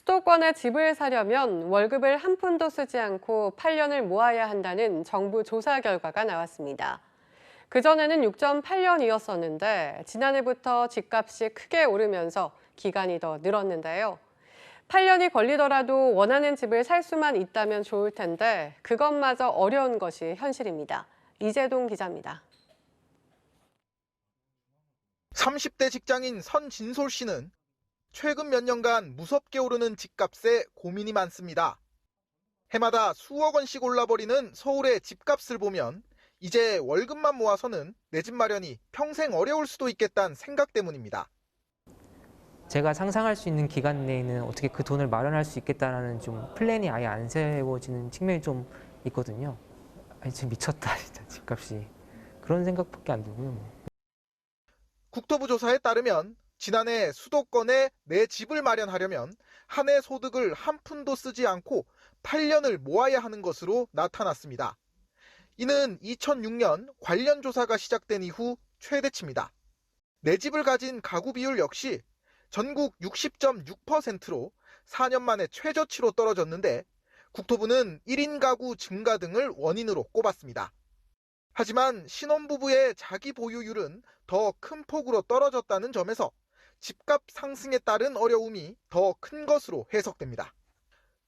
수도권에 집을 사려면 월급을 한 푼도 쓰지 않고 8년을 모아야 한다는 정부 조사 결과가 나왔습니다. 그전에는 6.8년이었었는데 지난해부터 집값이 크게 오르면서 기간이 더 늘었는데요. 8년이 걸리더라도 원하는 집을 살 수만 있다면 좋을 텐데 그것마저 어려운 것이 현실입니다. 이재동 기자입니다. 30대 직장인 선진솔 씨는 최근 몇 년간 무섭게 오르는 집값에 고민이 많습니다. 해마다 수억 원씩 올라버리는 서울의 집값을 보면 이제 월급만 모아서는 내 집 마련이 평생 어려울 수도 있겠다는 생각 때문입니다. 제가 상상할 수 있는 기간 내에는 어떻게 그 돈을 마련할 수 있겠다라는 좀 플랜이 아예 안 세워지는 측면이 좀 있거든요. 아니 지금 미쳤다 진짜 집값이 그런 생각밖에 안 들고요. 뭐. 국토부 조사에 따르면 지난해 수도권에 내 집을 마련하려면 한 해 소득을 한 푼도 쓰지 않고 8년을 모아야 하는 것으로 나타났습니다. 이는 2006년 관련 조사가 시작된 이후 최대치입니다. 내 집을 가진 가구 비율 역시 전국 60.6%로 4년 만에 최저치로 떨어졌는데 국토부는 1인 가구 증가 등을 원인으로 꼽았습니다. 하지만 신혼부부의 자기 보유율은 더 큰 폭으로 떨어졌다는 점에서 집값 상승에 따른 어려움이 더 큰 것으로 해석됩니다.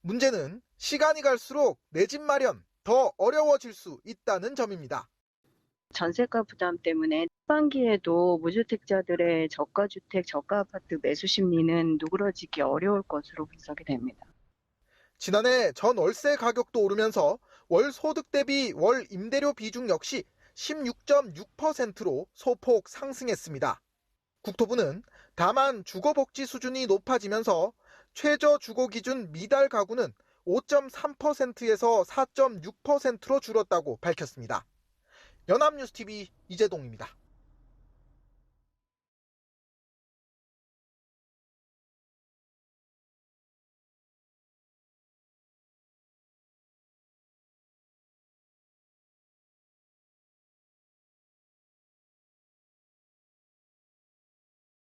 문제는 시간이 갈수록 내 집 마련 더 어려워질 수 있다는 점입니다. 전세가 부담 때문에 후반기에도 무주택자들의 저가주택, 저가아파트 매수 심리는 누그러지기 어려울 것으로 분석이 됩니다. 지난해 전 월세 가격도 오르면서 월 소득 대비 월 임대료 비중 역시 16.6%로 소폭 상승했습니다. 국토부는 다만 주거복지 수준이 높아지면서 최저 주거 기준 미달 가구는 5.3%에서 4.6%로 줄었다고 밝혔습니다. 연합뉴스TV 이재동입니다.